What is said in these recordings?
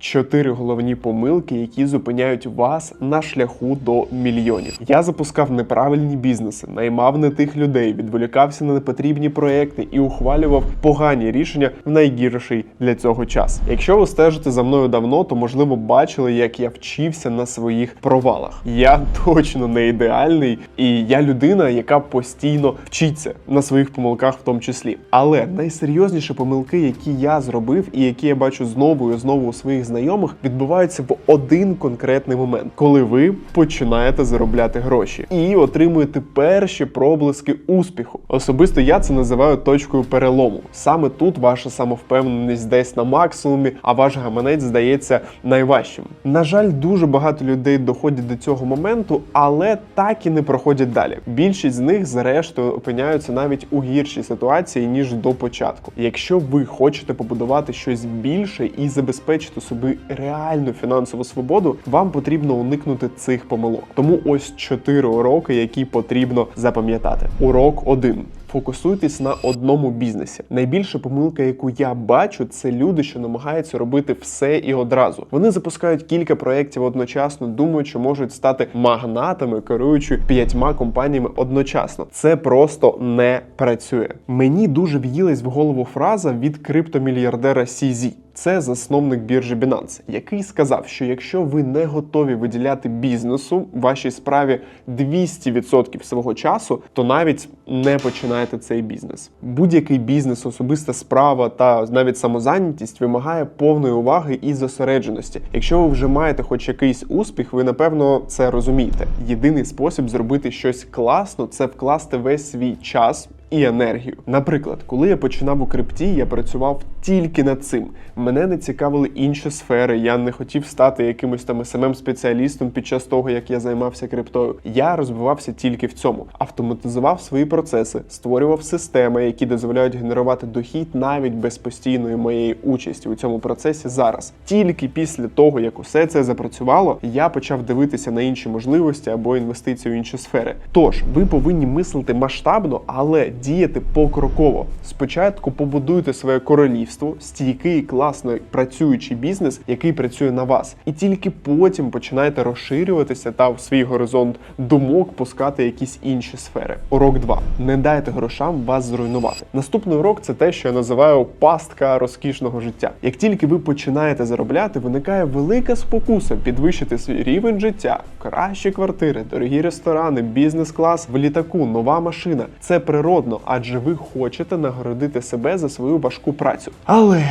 Чотири головні помилки, які зупиняють вас на шляху до мільйонів. Я запускав неправильні бізнеси, наймав не тих людей, відволікався на непотрібні проекти і ухвалював погані рішення в найгірший для цього час. Якщо ви стежите за мною давно, то можливо бачили, як я вчився на своїх провалах. Я точно не ідеальний, і я людина, яка постійно вчиться на своїх помилках, в тому числі. Але найсерйозніші помилки, які я зробив, і які я бачу знову і знову у своїх знайомих, відбуваються в один конкретний момент, коли ви починаєте заробляти гроші і отримуєте перші проблиски успіху. Особисто я це називаю точкою перелому. Саме тут ваша самовпевненість десь на максимумі, а ваш гаманець здається найважчим. На жаль, дуже багато людей доходять до цього моменту, але так і не проходять далі. Більшість з них, зрештою, опиняються навіть у гіршій ситуації ніж до початку. Якщо ви хочете побудувати щось більше і забезпечити собі реальну фінансову свободу, вам потрібно уникнути цих помилок. Тому ось чотири уроки, які потрібно запам'ятати. Урок 1. Фокусуйтесь на одному бізнесі. Найбільша помилка, яку я бачу, це люди, що намагаються робити все і одразу. Вони запускають кілька проєктів одночасно, думають, що можуть стати магнатами, керуючи п'ятьма компаніями одночасно. Це просто не працює. Мені дуже в'їлась в голову фраза від криптомільярдера CZ. Це засновник біржі Binance, який сказав, що якщо ви не готові виділяти бізнесу вашій справі 200% свого часу, то навіть не починаєте цей бізнес. Будь-який бізнес, особиста справа та навіть самозайнятість вимагає повної уваги і зосередженості. Якщо ви вже маєте хоч якийсь успіх, ви напевно це розумієте. Єдиний спосіб зробити щось класно це вкласти весь свій час і енергію. Наприклад, коли я починав у крипті, я працював тільки над цим. Мене не цікавили інші сфери. Я не хотів стати якимось там смм спеціалістом під час того, як я займався криптою. Я розвивався тільки в цьому, автоматизував свої процеси, створював системи, які дозволяють генерувати дохід навіть без постійної моєї участі у цьому процесі зараз. Тільки після того, як усе це запрацювало, я почав дивитися на інші можливості або інвестиції в інші сфери. Тож ви повинні мислити масштабно, але діяти покроково. Спочатку побудуйте своє королівство, стійкий, класно працюючий бізнес, який працює на вас, і тільки потім починайте розширюватися та в свій горизонт думок пускати якісь інші сфери. Урок 2. не дайте грошам вас зруйнувати. Наступний урок це те, що я називаю пастка розкішного життя. Як тільки ви починаєте заробляти, виникає велика спокуса підвищити свій рівень життя, кращі квартири, дорогі ресторани, бізнес-клас в літаку, нова машина. Це природно, адже ви хочете нагородити себе за свою важку працю. Але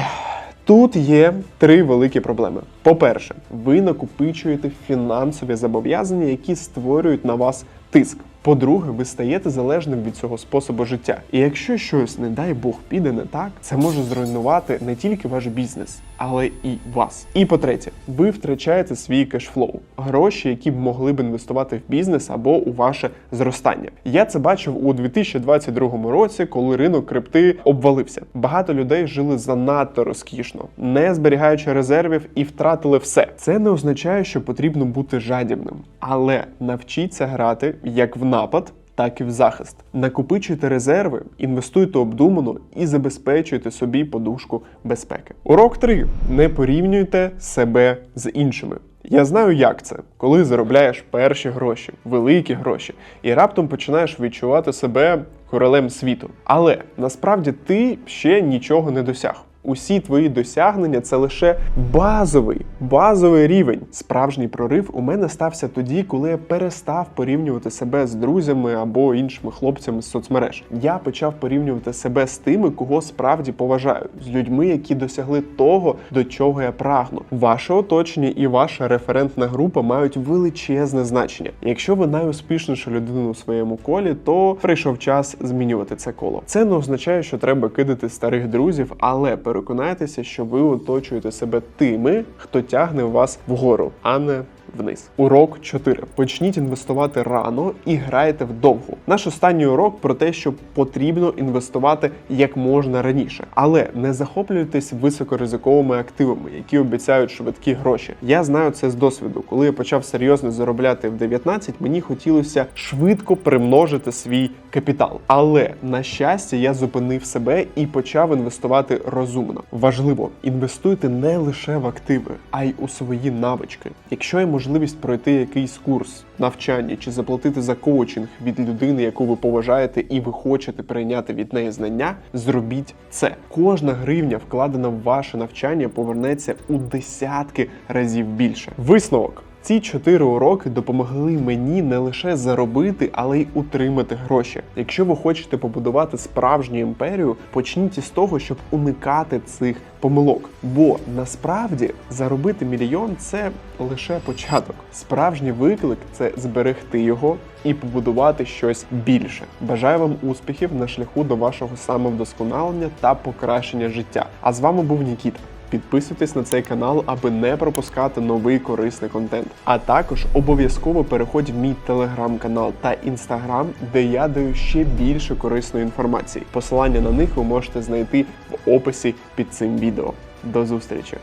Тут є три великі проблеми. По-перше, ви накопичуєте фінансові зобов'язання, які створюють на вас тиск. По-друге, ви стаєте залежним від цього способу життя. І якщо щось, не дай Бог, піде не так, це може зруйнувати не тільки ваш бізнес, але і вас. І по-третє, ви втрачаєте свій кешфлоу, гроші, які б могли б інвестувати в бізнес або у ваше зростання. Я це бачив у 2022 році, коли ринок крипти обвалився. Багато людей жили занадто розкішно, не зберігаючи резервів і втратили все. Це не означає, що потрібно бути жадібним, але навчіться грати як в напад. Так і в захист. Накопичуйте резерви, інвестуйте обдумано і забезпечуйте собі подушку безпеки. Урок 3. Не порівнюйте себе з іншими. Я знаю, як це, коли заробляєш перші гроші, великі гроші, і раптом починаєш відчувати себе королем світу. Але насправді ти ще нічого не досяг. Усі твої досягнення це лише базовий, базовий рівень. Справжній прорив у мене стався тоді, коли я перестав порівнювати себе з друзями або іншими хлопцями з соцмереж. Я почав порівнювати себе з тими, кого справді поважаю, з людьми, які досягли того, до чого я прагну. Ваше оточення і ваша референтна група мають величезне значення. Якщо ви найуспішніша людина у своєму колі, то прийшов час змінювати це коло. Це не означає, що треба кидати старих друзів, але переконайтеся, що ви оточуєте себе тими, хто тягне вас вгору, а не вниз. Урок 4. Почніть інвестувати рано і грайте вдовгу. Наш останній урок про те, що потрібно інвестувати як можна раніше, але не захоплюйтесь високоризиковими активами, які обіцяють швидкі гроші. Я знаю це з досвіду. Коли я почав серйозно заробляти в 19, мені хотілося швидко примножити свій капітал. Але на щастя, я зупинив себе і почав інвестувати розумно. Важливо, інвестуйте не лише в активи, а й у свої навички. Якщо є можливість пройти якийсь курс, навчання чи заплатити за коучинг від людини, яку ви поважаєте, і ви хочете прийняти від неї знання, зробіть це. Кожна гривня, вкладена в ваше навчання, повернеться у десятки разів більше. Висновок. Ці чотири уроки допомогли мені не лише заробити, але й утримати гроші. Якщо ви хочете побудувати справжню імперію, почніть із того, щоб уникати цих помилок. Бо насправді заробити мільйон це лише початок. Справжній виклик це зберегти його і побудувати щось більше. Бажаю вам успіхів на шляху до вашого самовдосконалення та покращення життя. А з вами був Нікіта. Підписуйтесь на цей канал, аби не пропускати новий корисний контент. А також обов'язково переходь в мій телеграм-канал та інстаграм, де я даю ще більше корисної інформації. Посилання на них ви можете знайти в описі під цим відео. До зустрічі!